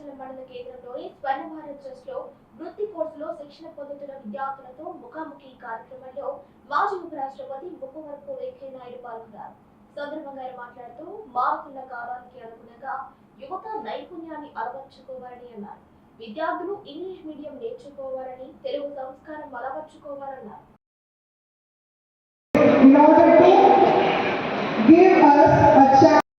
భద్రాచలం మండల కేంద్రంలోని స్వర్ణ భారత్ ట్రస్ట్లో వృత్తి కోర్సులో శిక్షణ పొందుతున్న విద్యార్థులతో ముఖాముఖి కార్యక్రమంలో మాజీ ఉపరాష్ట్రపతి ముప్పవరపు వెంకయ్య నాయుడు పాల్గొన్నారు. సందర్భంగా ఆయన మాట్లాడుతూ మారుతున్న కాలానికి అనుగుణంగా యువత నైపుణ్యాన్ని అలవర్చుకోవాలని అన్నారు. విద్యార్థులు ఇంగ్లీష్ మీడియం నేర్చుకోవాలని తెలుగు సంస్కారం అలవర్చుకోవాలన్నారు. give us a chance.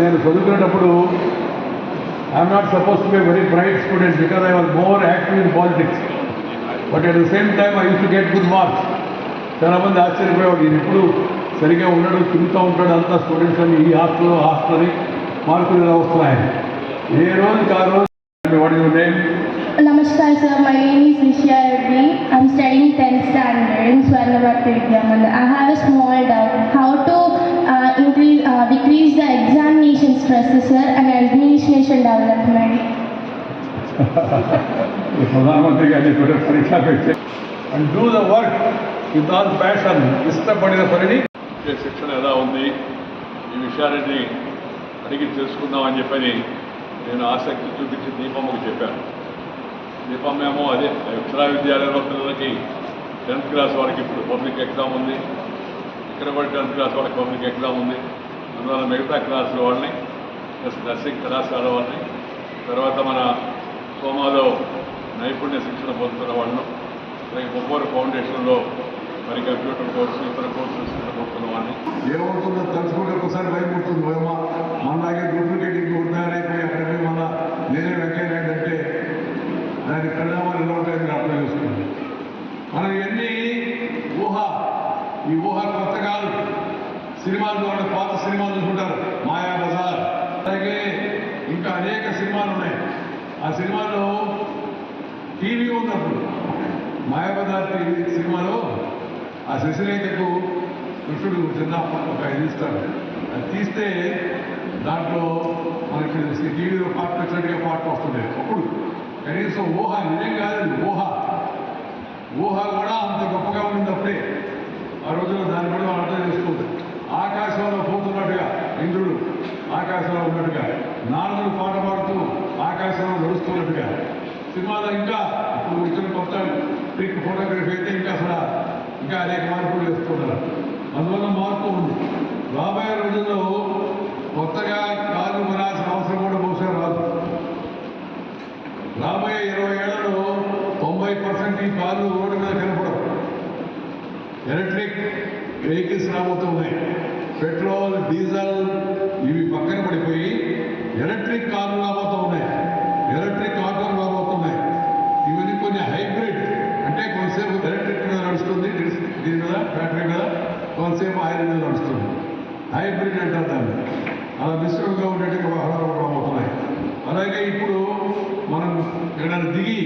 నేను చదువుకునేటప్పుడు I'm not supposed to be very bright student because I was more active in politics but at the same time I used to get good marks చాలామంది ఆశ్చర్యపోయేవాడు ఈయన ఎప్పుడు సరిగా ఉండడు తిరుగుతూ ఉంటాడు అంతా స్టూడెంట్స్ అని ఈ హాస్టల్ హాస్టల్ అని మార్కులు ఎలా వస్తున్నాయని ఏ రోజుకి ఆ రోజు వాడి name Namaskar sir, my name is Nishya Reddy. I'm studying 10th standard in Swarnabharti Vidyamanda. I have a small ప్రధానమంత్రి గారిని కూడా పరీక్ష పెట్టే and do the work with all passion ఇష్టపడిన పనిని శిక్షణ ఎలా ఉంది? ఈ విషయాన్ని అడిగి తెలుసుకుందామని చెప్పని నేను ఆసక్తి చూపించి దీపమ్మకు చెప్పాను. దీపమ్మ ఏమో అదే అక్షరా విద్యాలయంలో పిల్లలకి టెన్త్ క్లాస్ వాళ్ళకి ఇప్పుడు పబ్లిక్ ఎగ్జామ్ ఉంది. ఇక్కడ కూడా టెన్త్ క్లాస్ వాళ్ళకి పబ్లిక్ ఎగ్జామ్ ఉంది. అందువల్ల మిగతా క్లాసుల వాళ్ళని ప్లస్ నర్సింగ్ కళాశాల వాళ్ళని తర్వాత మన సోమాలో నైపుణ్య శిక్షణ పొందుతున్న వాళ్ళను అలాగే ఒవ్వరు ఫౌండేషన్లో మరి కంప్యూటర్ కోర్సు ఇతర కోర్సులు శిక్షణ పొందుతున్న వాళ్ళని ఏమవుతుందో తెలుసుకుంటే ఒకసారి భయం ఉంటుంది భయమా మనలాగే డూప్లికేట్ ఇంక ఉన్నారైపోయి అక్కడ పోయి మన నేనే వెంకయ్య నాయుడు అంటే దాని పరిణామాలు ఎలా ఉంటాయని మీరు అర్థం చేసుకోండి మనం ఎన్ని ఊహ ఈ ఊహ కొత్త కాదు సినిమాలు చూడండి పాత సినిమాలు చూసుకుంటారు మాయా బజార్ అలాగే ఇంకా అనేక సినిమాలు ఉన్నాయి ఆ సినిమాలో టీవీ ఉన్నప్పుడు మాయాబజార్ టీవీ సినిమాలో ఆ శశిరేఖకు కృష్ణుడు చిన్న ఒక ఇది ఇస్తాడు. అది తీస్తే దాంట్లో మనకి టీవీలో పాట వచ్చినట్టుగా పాట వస్తుంది అప్పుడు కనీసం ఊహ నిజం కాదండి ఊహ. ఊహ కూడా అంత గొప్పగా ఉండింది అప్పుడే ఆ రోజుల్లో దాన్ని కూడా అర్థం చేసుకోవద్దు. ఆకాశంలో పోతున్నట్టుగా ఇంద్రుడు ఆకాశంలో ఉన్నట్టుగా నారదుడు పాట పాడుతూ ఆకాశంలో నడుస్తున్నట్టుగా. సినిమాలో ఇంకా ఇప్పుడు వచ్చిన కొత్త ట్రిక్ ఫోటోగ్రఫీ అయితే ఇంకా అసలు ఇంకా అనేక మార్పులు చేస్తున్నారు అందువల్ల మార్పు ఉంది. రాబోయే రోజుల్లో కొత్తగా కాలు కొనాల్సిన అవసరం కూడా బహుశా రాదు. రాబోయే ఇరవై ఏళ్ళలో తొంభై పర్సెంట్ ఈ కార్లు రోడ్డు మీద కనపడవు. ఎలక్ట్రిక్ వెహికల్స్ రాబోతున్నాయి. పెట్రోల్ డీజిల్ ఇవి పక్కన పడిపోయి ఎలక్ట్రిక్ కార్లు రాబోతూ ఉన్నాయి ఎలక్ట్రిక్ ఆటోలు రాబోతున్నాయి ఇవన్నీ కొన్ని హైబ్రిడ్ అంటే కొంతసేపు ఎలక్ట్రిక్ మీద నడుస్తుంది డీజిల్ దీని మీద బ్యాటరీ మీద కొంతసేపు ఆయిల్ మీద నడుస్తుంది హైబ్రిడ్ అంటారు దాన్ని అలా మిశ్రమంగా ఉండేట్టుగా వాహనాలు కూడా రాబోతున్నాయి అలాగే ఇప్పుడు మనం ఎక్కడైనా దిగి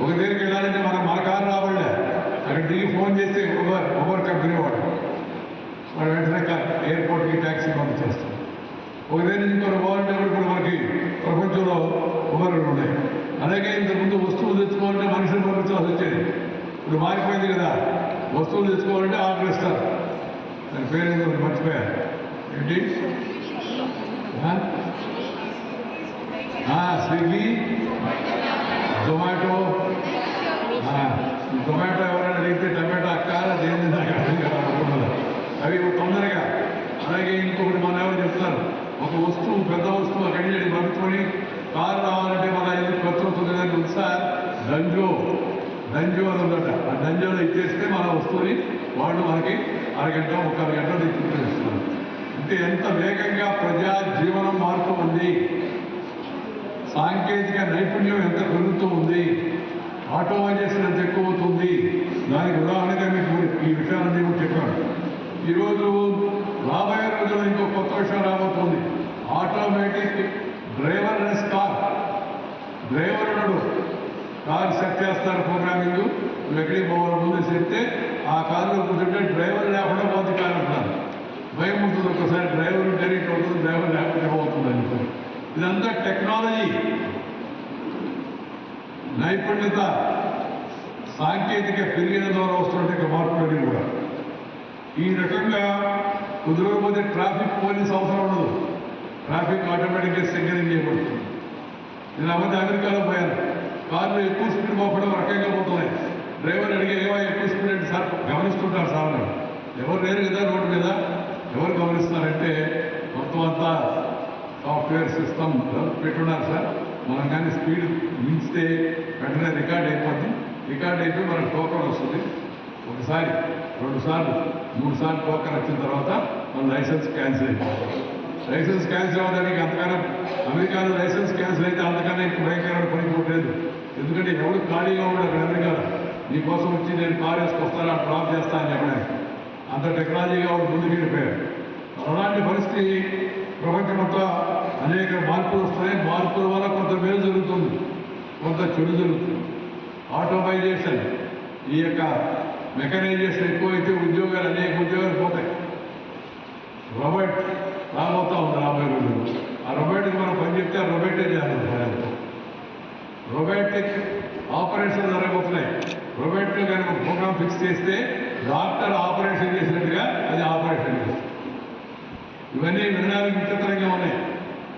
ఒక దగ్గరికి వెళ్ళాలంటే మనం మన కారు రావాలే అక్కడ దిగి ఫోన్ చేస్తే ఉబర్ ఉబర్ కంపెనీ వాడు వాడు వెంటనే కా- ఎయిర్పోర్ట్కి ట్యాక్సీ పంపించేస్తాం ఒక దగ్గర నుంచి ఇంకొక పోవాలంటే ఇప్పుడు మనకి ప్రపంచంలో ఉబర్లు ఉన్నాయి. అలాగే ఇంతకుముందు వస్తువులు తెచ్చుకోవాలంటే మనుషులు పంపించాల్సి వచ్చేది. ఇప్పుడు మారిపోయింది కదా. వస్తువులు తెచ్చుకోవాలంటే ఆర్డర్ ఇస్తారు. దాని పేరు ఏదో ఏంటి? స్విగ్గీ జొమాటో ఆ, టొమాటో ఎవరైనా అడిగితే టమాటో అక్క దేని నాకు అర్థం కాదు అనుకున్నది. అవి తొందరగా అలాగే ఇంకొకటి మన ఎవరు చెప్తారు ఒక వస్తువు పెద్ద వస్తువు అక్కడి నుంచి పంపించుకొని కారు రావాలంటే మన ఇది కొత్త అవుతుంది కదా తెలుసా డంజో ఉందట. ఆ డంజోలో ఇచ్చేస్తే మన వస్తువుని వాళ్ళు మనకి అరగంట ఒక అరగంట ఇస్తున్నారు అంటే ఎంత వేగంగా ప్రజా జీవనం మారుతూ ఉంది. సాంకేతిక నైపుణ్యం ఎంత పెరుగుతూ ఉంది. ఆటోమైజేషన్ ఎంత ఎక్కువ అవుతుంది దానికి ఉదాహరణగా మీకు ఈ విషయాలన్నీ కూడా చెప్పాను ఈరోజు రాబోయే రోజుల్లో ఇంకో కొత్త విషయం రాబోతుంది. Automatic driver car. డ్రైవర్ ఉన్నాడు. కారు సెట్ చేస్తారు ప్రోగ్రామింగ్. నువ్వు ఎక్కడికి పోవాలి ముందు చెప్తే ఆ కారులో కూర్చుంటే డ్రైవర్ లేకుండా పోతే కారు అంటారు భయం ఉంటుంది ఒకసారి డ్రైవర్ డైరెక్ట్ అవుతుంది డ్రైవర్ లేకపోతే పోతుంది అని ఇదంతా టెక్నాలజీ. నైపుణ్యత సాంకేతిక పెరిగిన ద్వారా వస్తున్నటువంటి మార్పులన్నీ కూడా. ఈ రకంగా కుదరకపోతే ట్రాఫిక్ పోలీస్ అవసరం ఉండదు. ట్రాఫిక్ ఆటోమేటిక్గా సెక్యూరింగ్ చేయబడుతుంది. నేను మధ్య అమెరికాలో పోయాను కార్లు ఎక్కువ స్పీడ్ పోకుండా రకంగా పోతున్నాయి డ్రైవర్ అడిగే ఏమో ఎక్కువ స్పీడ్ అంటే సార్? గమనిస్తుంటారు సార్ ఎవరు లేరు కదా రోడ్డు మీద? ఎవరు గమనిస్తున్నారంటే మొత్తం అంతా సాఫ్ట్వేర్ సిస్టమ్ పెట్టున్నారు సార్. మనం కానీ స్పీడ్ మించితే వెంటనే రికార్డ్ అయిపోద్ది. రికార్డ్ అయిపోయి మనకు టోకన్ వస్తుంది. ఒకసారి రెండు సార్లు మూడు సార్లు టోకన్ వచ్చిన తర్వాత మన లైసెన్స్ క్యాన్సిల్ అయిపోతుంది. లైసెన్స్ క్యాన్సిల్ అవ్వడానికి అంతకన్నా అమెరికాలో లైసెన్స్ క్యాన్సిల్ అయితే అంతకన్నా ఇంక భయంకరమైన పని కొట్టలేదు ఎందుకంటే ఎవడు ఖాళీగా ఉన్నారు అమెరికా నీకోసం వచ్చి నేను కార్ వేసుకొస్తాను డ్రాప్ చేస్తా అని చెప్పడానికి అంత టెక్నాలజీగా వాడు ముందుకెళ్ళిపోయారు అలాంటి పరిస్థితి ప్రపంచమంతా అనేక మార్పులు వస్తున్నాయి. మార్పుల వల్ల కొంత మేలు జరుగుతుంది కొంత చెడు జరుగుతుంది. ఆటోమైజేషన్ ఈ యొక్క మెకనైజేషన్ ఎక్కువైతే ఉద్యోగాలు అనేక ఉద్యోగాలు పోతాయి. ఇవన్నీ వినడానికి విచిత్రంగా ఉన్నాయి.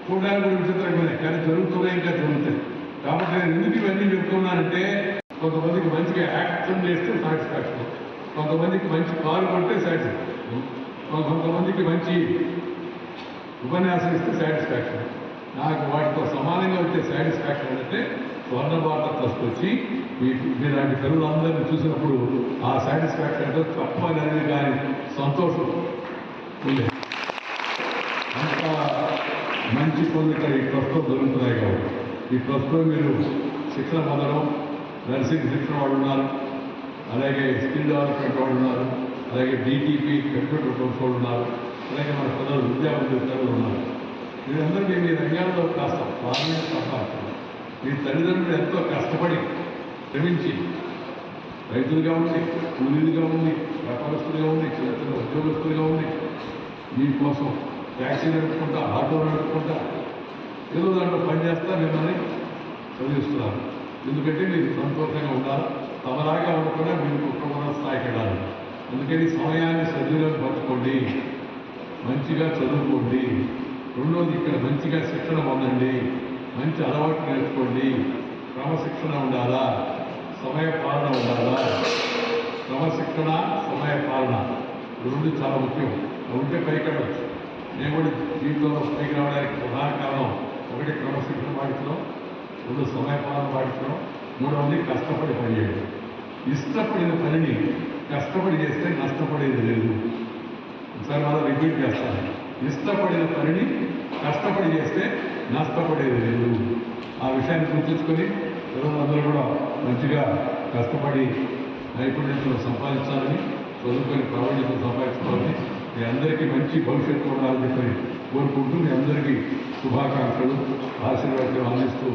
చూడడానికి కూడా విచిత్రంగా ఉన్నాయి. కానీ జరుగుతున్నాయి ఇంకా జరుగుతాయి. కాబట్టి నేను ఎందుకు ఇవన్నీ చెప్తున్నానంటే కొంతమందికి మంచిగా యాక్షన్ చేస్తే సాటిస్ఫాక్షన్ కొంతమందికి మంచి కారు కొడితే సాటిస్ఫాక్షన్ కొంతమందికి మంచి ఉపన్యాసం ఇస్తే సాటిస్ఫాక్షన్ నాకు వాటితో సమానంగా వచ్చే సాటిస్ఫాక్షన్ అంటే స్వర్ణ భారత ట్రస్ట్ వచ్చి మీ మీలాంటి పిల్లలందరినీ చూసినప్పుడు ఆ సాటిస్ఫాక్షన్ అంటే తప్పనేది కానీ సంతోషం. ఉండేది అంత మంచి పనులు ఇక్కడ ఈ ట్రస్ట్లో జరుగుతున్నాయి కాబట్టి ఈ ట్రస్ట్లో మీరు శిక్షణ పొందడం నర్సింగ్ శిక్షణ వాళ్ళు ఉన్నారు అలాగే స్కిల్ డెవలప్మెంట్ వాళ్ళు ఉన్నారు అలాగే డీటీపీ కంప్యూటర్ కోర్స్ వాళ్ళు ఉన్నారు అలాగే మన కొందరు విద్యా ఉన్నారు వీరందరికీ మీ రంగాల్లో కాస్త ప్రాధాన్యత సంపాదించాలి మీ తల్లిదండ్రులు ఎంతో కష్టపడి శ్రమించి రైతులుగా ఉండి కూలీలుగా ఉండి వ్యాపారస్తులుగా ఉండి చిన్న చిన్న ఉద్యోగస్తులుగా ఉండి మీకోసం ట్యాక్సీ నడుపుకుంటా ఆటో నడుపుకుంటా ఏదో దాంట్లో పనిచేస్తా మిమ్మల్ని చదివిస్తున్నారు. ఎందుకంటే మీరు సంతోషంగా ఉండాలి తమలాగా ఉండకుండా మీరు కుటుంబ స్థాయికి వెళ్ళాలి. అందుకని సమయాన్ని సద్వినియోగం పరచుకోండి. మంచిగా చదువుకోండి. రెండోది ఇక్కడ మంచిగా శిక్షణ పొందండి. మంచి అలవాటు నేర్చుకోండి. క్రమశిక్షణ ఉండాలా? సమయ పాలన ఉండాలా? క్రమశిక్షణ సమయ పాలన రెండు చాలా ముఖ్యం. అవి ఉంటే పైకి నేను కూడా జీవితంలో పైకి రావడానికి ప్రధాన కారణం ఒకటి క్రమశిక్షణ పాటించడం రెండు సమయపాలన పాటించడం మూడవది కష్టపడి పనిచేయడం ఇష్టపడిన పనిని కష్టపడి చేస్తే నష్టపడేది లేదు. ఒకసారి మనం రిపీట్ చేస్తాను ఇష్టపడిన పనిని కష్టపడి చేస్తే నష్టపడేది లేదు. ఆ విషయాన్ని గుర్తుంచుకొని పిల్లలందరూ కూడా మంచిగా కష్టపడి నైపుణ్యతను సంపాదించాలని చదువుకొని ప్రావీణ్యతను సంపాదించుకోవాలని మీ అందరికీ మంచి భవిష్యత్తు ఉండాలని చెప్పి కోరుకుంటూ మీ అందరికీ శుభాకాంక్షలు ఆశీర్వాదాలు అందిస్తూ